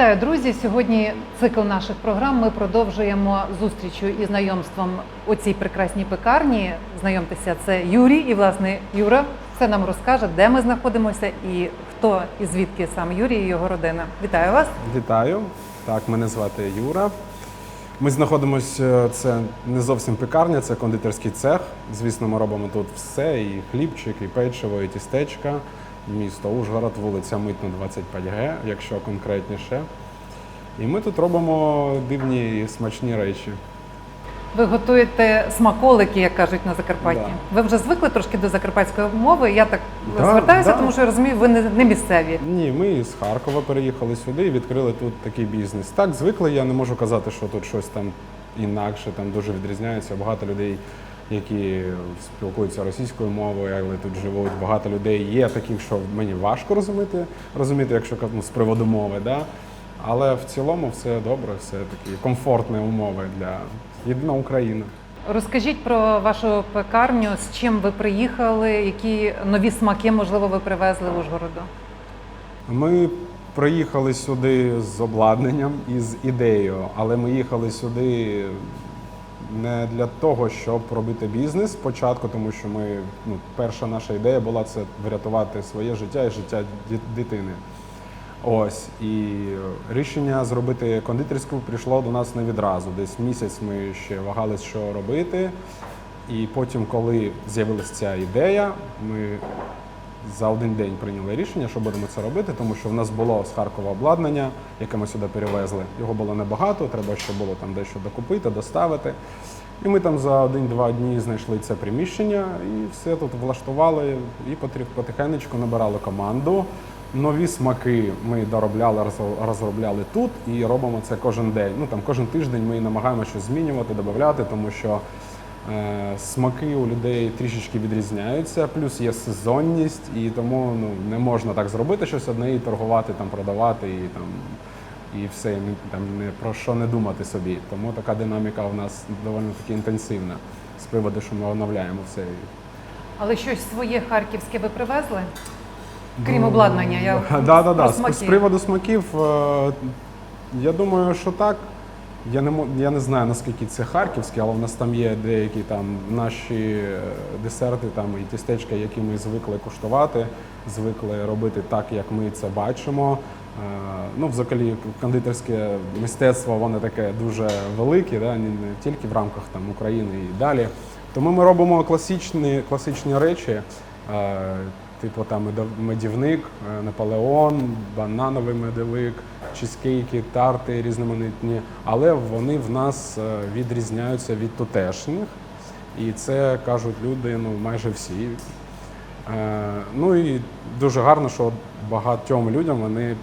Вітаю, друзі! Сьогодні цикл наших програм. Ми продовжуємо зустрічю і знайомством у цій прекрасній пекарні. Знайомтеся, це Юрій, і власне Юра все нам розкаже, де ми знаходимося і хто і звідки сам Юрій і його родина. Вітаю вас! Вітаю. Так, мене звати Юра. Ми знаходимося, це не зовсім пекарня, це кондитерський цех. Звісно, ми робимо тут все: і хлібчик, і печиво, і тістечка. Місто Ужгород, вулиця Митна, 25Г, якщо конкретніше. І ми тут робимо дивні і смачні речі. Ви готуєте смаколики, як кажуть на Закарпатті. Да. Ви вже звикли трошки до закарпатської мови. Я так Да, звертаюся, да. тому що я розумію, ви не, не місцеві. Ні, ми з Харкова переїхали сюди і відкрили тут такий бізнес. Так, звикли, я не можу казати, що тут щось там інакше, там дуже відрізняється. Багато людей, які спілкуються російською мовою, але тут живуть. Багато людей є таких, що мені важко розуміти, розуміти, якщо ну, з приводу мови. Да? Але в цілому все добре, все такі комфортні умови для єдина Україна. Розкажіть про вашу пекарню, з чим ви приїхали, які нові смаки, можливо, ви привезли в Ужгороду. Ми приїхали сюди з обладнанням і з ідеєю, але ми їхали сюди не для того, щоб робити бізнес спочатку, тому що ми ну, перша наша ідея була це врятувати своє життя і життя дитини. Ось і рішення зробити кондитерську прийшло до нас не відразу. Десь місяць ми ще вагались, що робити. І потім, коли з'явилася ця ідея, ми за один день прийняли рішення, що будемо це робити, тому що в нас було з Харкова обладнання, яке ми сюди перевезли. Його було небагато, треба ще було там дещо докупити, доставити. І ми там за один-два дні знайшли це приміщення і все тут влаштували і потрі- потихенечку набирали команду. Нові смаки ми доробляли, розробляли тут і робимо це кожен день. Ну там кожен тиждень ми намагаємося щось змінювати, додати, тому що Смаки у людей трішечки відрізняються, плюс є сезонність, і тому ну, не можна так зробити щось одне і торгувати, там, продавати і, там, і все, і там, не про що не думати собі. Тому така динаміка у нас доволі таки інтенсивна з приводу, що ми оновляємо все. Але щось своє харківське ви привезли? Крім обладнання, я да, да, да. З, з приводу смаків, е, я думаю, що так. Я не, я не знаю, наскільки це харківське, але в нас там є деякі там наші е, десерти там, і тістечка, які ми звикли куштувати, звикли робити так, як ми це бачимо. Е, Ну, взагалі, кондитерське мистецтво воно таке дуже велике, да? не, тільки в рамках там, України і далі. Тому ми робимо класичні, класичні речі. е, Типу там медівник, Наполеон, банановий медовик, чизкейки, тарти різноманітні, але вони в нас е, відрізняються від тутешніх. І це кажуть люди, ну майже всі. Е, Ну і дуже гарно, що багатьом людям вони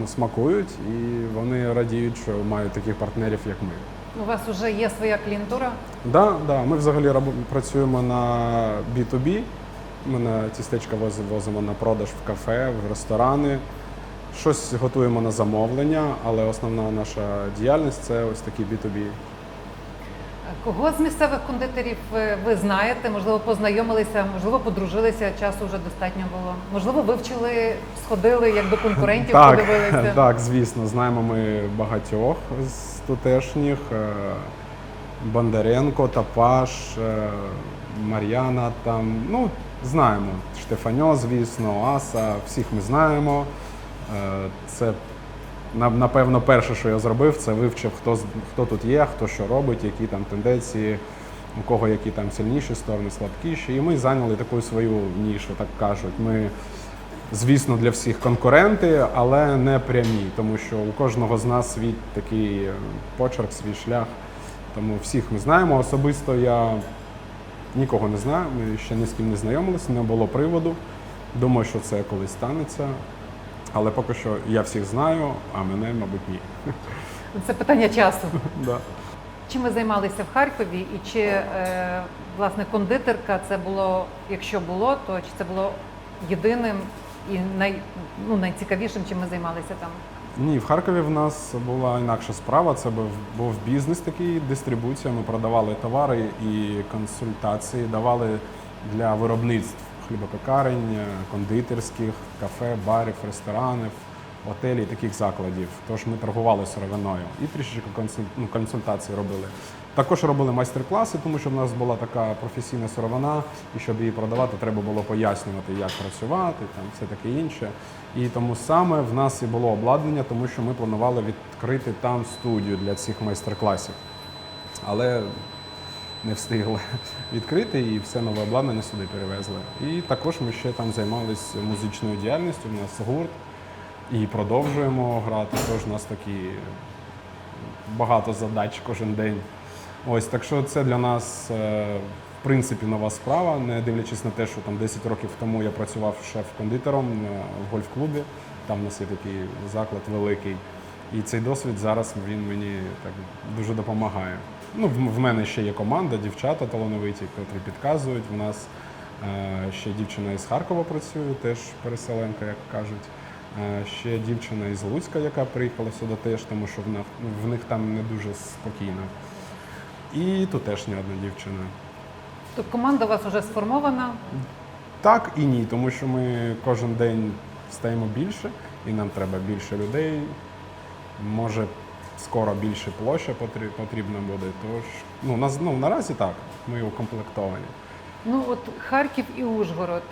ну, смакують і вони радіють, що мають таких партнерів, як ми. У вас вже є своя клієнтура. Да, да, ми взагалі працюємо на B2B. Ми на тістечка возимо на продаж в кафе, в ресторани. Щось готуємо на замовлення, але основна наша діяльність це ось такі B2B. Кого з місцевих кондитерів е, ви знаєте? Можливо, познайомилися, можливо, подружилися, часу вже достатньо було. Можливо, вивчили, сходили як до конкурентів, подивилися. так, звісно, знаємо ми багатьох з тутешніх. Е, Бондаренко, Тапаш, е, Мар'яна там. Ну, знаємо. Штефаньо, звісно, Аса, всіх ми знаємо. Е, Це напевно перше, що я зробив, це вивчив, хто, хто тут є, хто що робить, які там тенденції, у кого які там сильніші сторони, слабкіші. І ми зайняли таку свою нішу, так кажуть. Ми звісно, для всіх конкуренти, але не прямі, тому що у кожного з нас свій такий е, почерк, свій шлях. Тому всіх ми знаємо. Особисто я нікого не знаю, ми ще ні з ким не знайомилися, не було приводу. Думаю, що це колись станеться. Але поки що я всіх знаю, а мене, мабуть, ні. Це питання часу. Да. Чим ви займалися в Харкові, і чи е, власне кондитерка це було, якщо було, то чи це було єдиним і най, ну, найцікавішим, чим ми займалися там? Ні, в Харкові в нас була інакша справа. Це був, був бізнес такий, дистрибуція. Ми продавали товари і консультації, давали для виробництв хлібопекарень, кондитерських, кафе, барів, ресторанів. готелі і таких закладів. Тож ми торгували сировиною і трішечки ну, консультації робили. Також робили майстер-класи, тому що в нас була така професійна сировина, і щоб її продавати, треба було пояснювати, як працювати, там все таке інше. І тому саме в нас і було обладнання, тому що ми планували відкрити там студію для цих майстер-класів. Але не встигли відкрити і все нове обладнання сюди перевезли. І також ми ще там займалися музичною діяльністю. У нас гурт і продовжуємо грати. Тож у нас такі багато задач кожен день. Ось так що це для нас е, в принципі нова справа, не дивлячись на те, що там 10 років тому я працював шеф-кондитером е, в гольф-клубі. Там у нас є такий заклад великий. І цей досвід зараз він мені так дуже допомагає. Ну, в, мене ще є команда, дівчата талановиті, котрі підказують. У нас е, ще дівчина із Харкова працює, теж переселенка, як кажуть. Е, ще дівчина із Луцька, яка приїхала сюди теж, тому що в них, в них там не дуже спокійно. І тут теж не одна дівчина. Тобто команда у вас вже сформована. Так і ні, тому що ми кожен день стаємо більше, і нам треба більше людей. Може, скоро більше площа потрі- потрібна буде. Тож ну, нас, ну, наразі так, ми укомплектовані. Ну от Харків і Ужгород.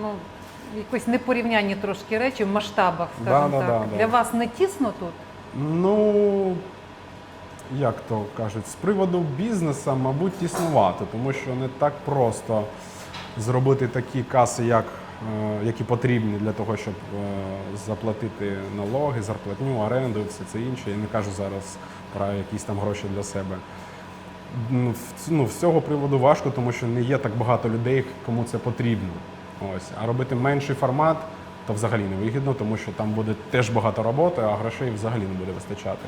Ну якось непорівнянні трошки речі в масштабах, скажімо Да, да, так. да, да. Для вас не тісно тут? Ну, як то кажуть, з приводу бізнесу, мабуть, тіснувато, тому що не так просто зробити такі каси, як, які потрібні для того, щоб е, заплатити налоги, зарплатню, оренду все це інше. Я не кажу зараз про якісь там гроші для себе. Ну, ну, з цього приводу важко, тому що не є так багато людей, кому це потрібно. Ось. А робити менший формат то взагалі не вигідно, тому що там буде теж багато роботи, а грошей взагалі не буде вистачати.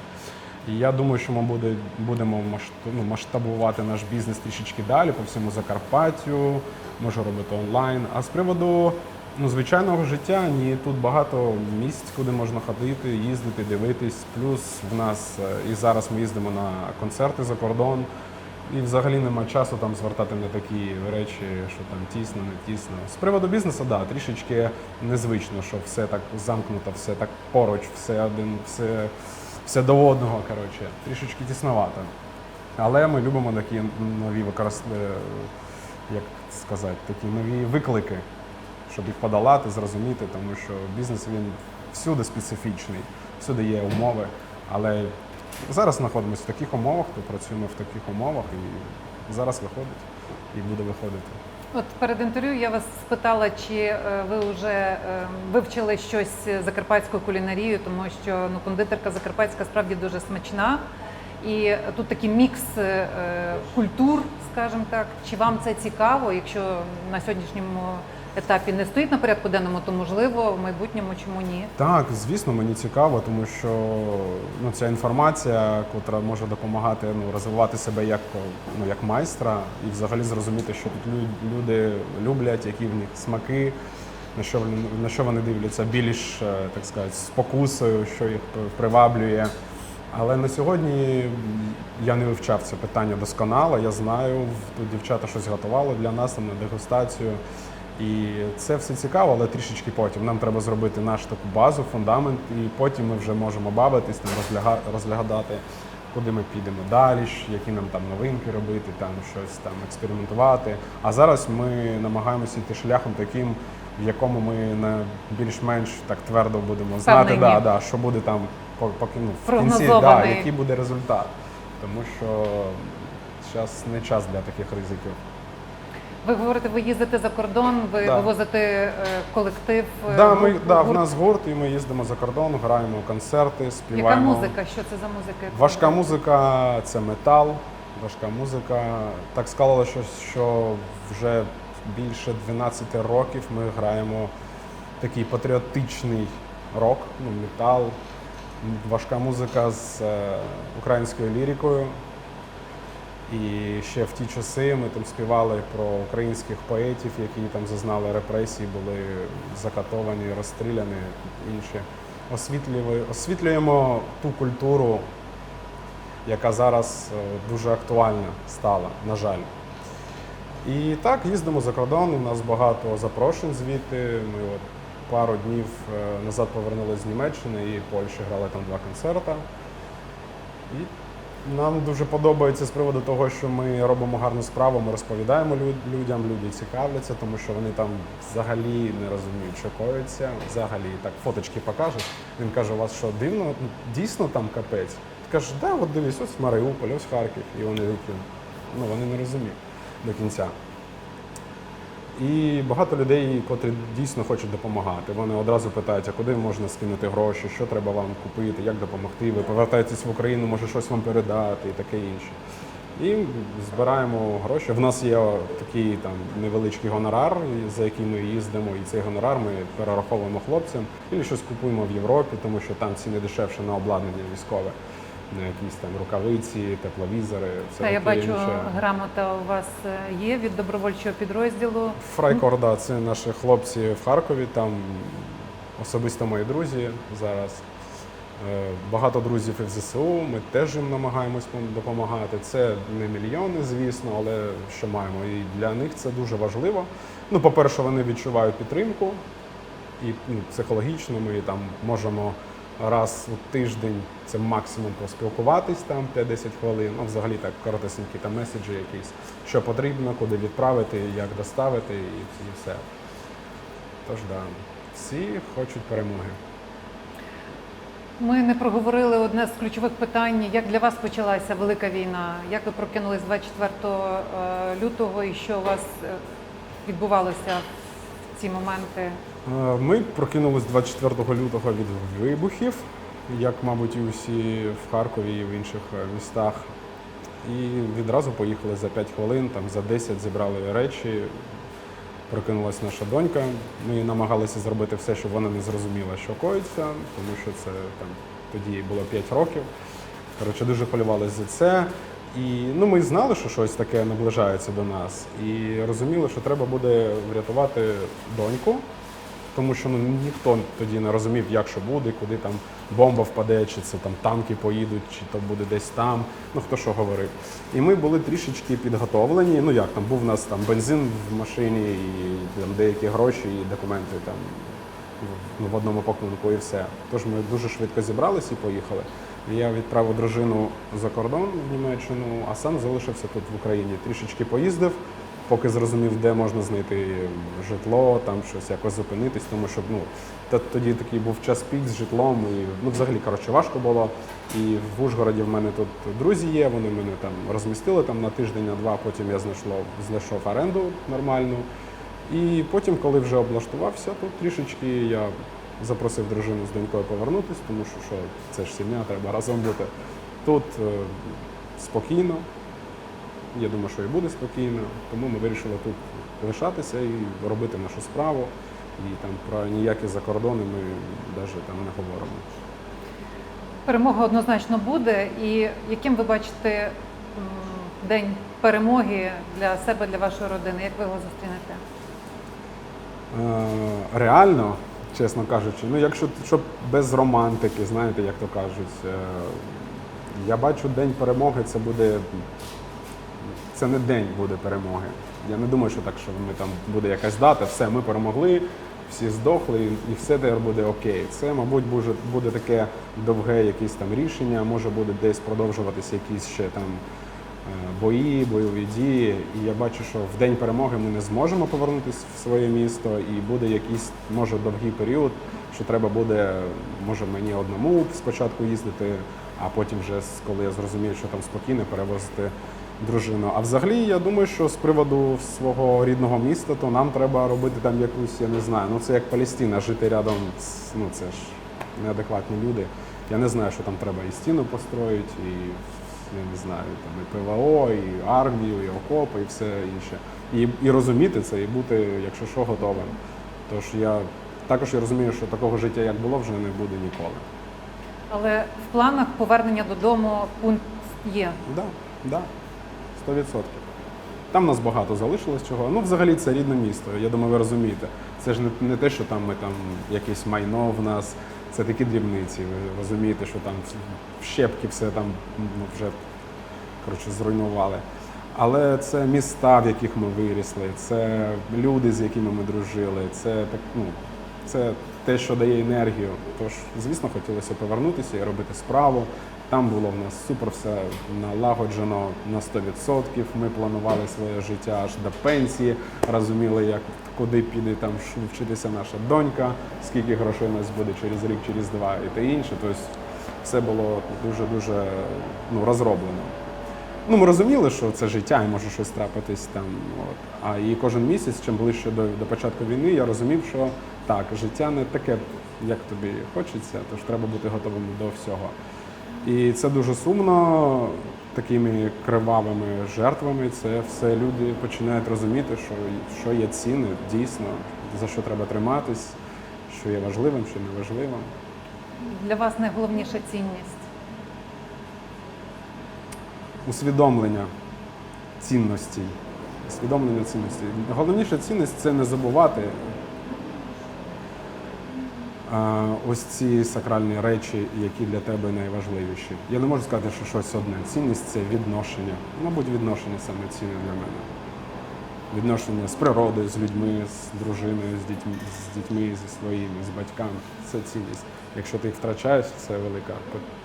І я думаю, що ми буде, будемо ну, масштабувати наш бізнес трішечки далі по всьому Закарпаттю, може робити онлайн. А з приводу ну, звичайного життя, ні, тут багато місць, куди можна ходити, їздити, дивитись. Плюс в нас е, і зараз ми їздимо на концерти за кордон. І взагалі нема часу там звертати на такі речі, що там тісно, не тісно. З приводу бізнесу, да, трішечки незвично, що все так замкнуто, все так поруч, все один, все, все до одного, коротше, трішечки тісновато. Але ми любимо такі нові використати, як сказати, такі нові виклики, щоб їх подолати, зрозуміти, тому що бізнес він всюди специфічний, всюди є умови. Але зараз знаходимося в таких умовах, то працюємо в таких умовах і зараз виходить і буде виходити. От перед інтерв'ю я вас спитала, чи е, ви вже е, вивчили щось закарпатську кулінарію, тому що ну, кондитерка закарпатська справді дуже смачна. І тут такий мікс е, культур, скажімо так. Чи вам це цікаво? Якщо на сьогоднішньому етапі не стоїть на порядку денному, то можливо в майбутньому чому ні? Так, звісно, мені цікаво, тому що ну, ця інформація, котра може допомагати ну, розвивати себе як, ну, як майстра, і взагалі зрозуміти, що тут лю- люди люблять, які в них смаки, на що, на що вони дивляться більш, е, так сказати, спокусою, що їх приваблює. Але на сьогодні я не вивчав це питання досконало. Я знаю, тут дівчата щось готували для нас там, на дегустацію. І це все цікаво, але трішечки потім. Нам треба зробити нашу таку базу, фундамент, і потім ми вже можемо бавитись, там розляга- розглядати, куди ми підемо далі, які нам там новинки робити, там щось там експериментувати. А зараз ми намагаємося йти шляхом таким, в якому ми на більш-менш так твердо будемо знати, да, да, що буде там поки ну, в кінці, да, Прогнозований. який буде результат. Тому що зараз не час для таких ризиків. Ви говорите, ви їздите за кордон, ви Да. вивозите е, колектив. е, Да, ми, гурт- да, в нас гурт, і ми їздимо за кордон, граємо концерти, Яка співаємо. музика? Що це за музика? Важка музика це метал, важка музика. Так склалося, що, що вже більше 12 років ми граємо такий патріотичний рок, ну, метал, важка музика з е, українською лірикою. І ще в ті часи ми там співали про українських поетів, які там зазнали репресій, були закатовані, розстріляні, інші. Освітлюємо, освітлюємо ту культуру, яка зараз е, дуже актуальна стала, на жаль. І так, їздимо за кордон, у нас багато запрошень звідти. Ми от пару днів е, назад повернулися з Німеччини і Польщі грали там два концерти. І нам дуже подобається з приводу того, що ми робимо гарну справу, ми розповідаємо людям, люди цікавляться, тому що вони там взагалі не розуміють, що коїться. Взагалі так фоточки покажуть. Він каже, у вас що дивно, Ну, дійсно там капець. Ти кажеш, да, от дивись, ось Маріуполь, ось Харків. І вони ну вони не розуміють до кінця. І багато людей, котрі дійсно хочуть допомагати. Вони одразу питають, а куди можна скинути гроші, що треба вам купити, як допомогти. Ви повертаєтесь в Україну, може щось вам передати і таке інше. І збираємо гроші. В нас є такий там невеличкий гонорар, за який ми їздимо, і цей гонорар ми перераховуємо хлопцям і щось купуємо в Європі, тому що там ціни дешевше на обладнання військове, якісь там рукавиці, тепловізори, все Та я таке бачу, інше. грамота у вас е, є від добровольчого підрозділу. Фрайкорда це наші хлопці в Харкові. Там особисто мої друзі зараз. Е, Багато друзів і в ЗСУ. Ми теж їм намагаємось пом- допомагати. Це не мільйони, звісно, але що маємо. І для них це дуже важливо. Ну, по-перше, вони відчувають підтримку і ну, психологічно ми там можемо раз у тиждень, це максимум поспілкуватись там 5-10 хвилин. Ну, взагалі так коротесенькі там меседжі якісь, що потрібно, куди відправити, як доставити і, все. Тож да, всі хочуть перемоги. Ми не проговорили одне з ключових питань, як для вас почалася велика війна, як ви прокинулись 24 е, лютого і що у вас е, відбувалося в ці моменти? Е, Ми прокинулись 24 лютого від вибухів, як, мабуть, і усі в Харкові і в інших е, містах. І відразу поїхали за 5 хвилин, там за 10 зібрали речі. Прокинулась наша донька. Ми намагалися зробити все, щоб вона не зрозуміла, що коїться, тому що це там тоді було 5 років. Коротше, дуже хвилювалися за це. І ну, ми знали, що щось таке наближається до нас, і розуміли, що треба буде врятувати доньку, тому що ну, ніхто тоді не розумів, як що буде, куди там бомба впаде, чи це там танки поїдуть, чи то буде десь там. Ну хто що говорив. І ми були трішечки підготовлені. Ну як там був у нас там бензин в машині, і там деякі гроші, і документи там в- в одному пакунку, і все. Тож ми дуже швидко зібралися і поїхали. Я відправив дружину за кордон в Німеччину, а сам залишився тут в Україні. Трішечки поїздив, поки зрозумів, де можна знайти житло, там щось якось зупинитись, тому що ну, тоді такий був час пік з житлом, і ну, взагалі коротше, важко було. І в Ужгороді в мене тут друзі є, вони мене там розмістили там на тиждень, на два, потім я знайшло, знайшов оренду нормальну. І потім, коли вже облаштувався, тут трішечки я запросив дружину з донькою повернутися, тому що, що це ж сім'я, треба разом бути. Тут е, спокійно. Я думаю, що і буде спокійно, тому ми вирішили тут лишатися і робити нашу справу. І там про ніякі закордони ми навіть там не говоримо. Перемога однозначно буде. І яким ви бачите день перемоги для себе, для вашої родини? Як ви його зустрінете? Е, реально, чесно кажучи, ну якщо щоб без романтики, знаєте, як то кажуть, е, я бачу день перемоги, це буде. Це не день буде перемоги. Я не думаю, що так, що ми там буде якась дата, все, ми перемогли, всі здохли, і- все тепер буде окей. Це, мабуть, буде, буде таке довге якесь там рішення, може буде десь продовжуватися якісь ще там е, бої, бойові дії. І я бачу, що в день перемоги ми не зможемо повернутися в своє місто, і буде якийсь, може, довгий період, що треба буде, може, мені одному спочатку їздити, а потім вже, коли я зрозумію, що там спокійно, перевозити дружину. А взагалі, я думаю, що з приводу свого рідного міста, то нам треба робити там якусь, я не знаю, ну це як Палестина, жити рядом ну це ж неадекватні люди. Я не знаю, що там треба і стіну построїти, і я не знаю, там і ПВО, і армію, і окопи, і все інше. І, і розуміти це, і бути, якщо що, готовим. Тож я також я розумію, що такого життя, як було, вже не буде ніколи. Але в планах повернення додому пункт є. Да, да, 100%. Там нас багато залишилось чого. Ну, взагалі, це рідне місто. Я думаю, ви розумієте. Це ж не, не те, що там ми там якесь майно в нас, це такі дрібниці. Ви розумієте, що там щепки все там ну, вже коротше, зруйнували. Але це міста, в яких ми вирісли, це люди, з якими ми дружили, це так, ну, Це те, що дає енергію. Тож, звісно, хотілося повернутися і робити справу. Там було в нас супер все налагоджено на 100%. Ми планували своє життя аж до пенсії, розуміли, як куди піде там вчитися наша донька, скільки грошей у нас буде через рік, через два і те інше. Тобто все було дуже дуже ну, розроблено. Ну, ми розуміли, що це життя і може щось трапитись там. От. А і кожен місяць, чим ближче до, до початку війни, я розумів, що так, життя не таке, як тобі хочеться, тож треба бути готовим до всього. І це дуже сумно. Такими кривавими жертвами це все люди починають розуміти, що, що є ціни дійсно, за що треба триматись, що є важливим, що не важливим. Для вас найголовніша цінність. усвідомлення цінностей. Усвідомлення цінностей. Головніша цінність це не забувати ось ці сакральні речі, які для тебе найважливіші. Я не можу сказати, що щось одне. Цінність це відношення. Мабуть, відношення саме цінне для мене. Відношення з природою, з людьми, з дружиною, з дітьми, з дітьми, зі своїми, з батьками. Це цінність. Якщо ти їх втрачаєш, це велика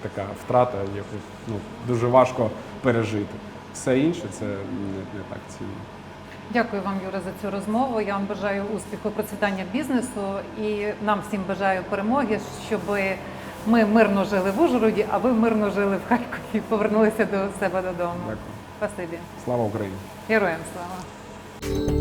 така втрата, яку ну, дуже важко пережити. Все інше це не, не так цінно. Дякую вам, Юра, за цю розмову. Я вам бажаю успіху, процвітання бізнесу і нам всім бажаю перемоги, щоб ми мирно жили в Ужгороді, а ви мирно жили в Харкові, повернулися до себе додому. Дякую. Спасибі. Слава Україні! Героям слава.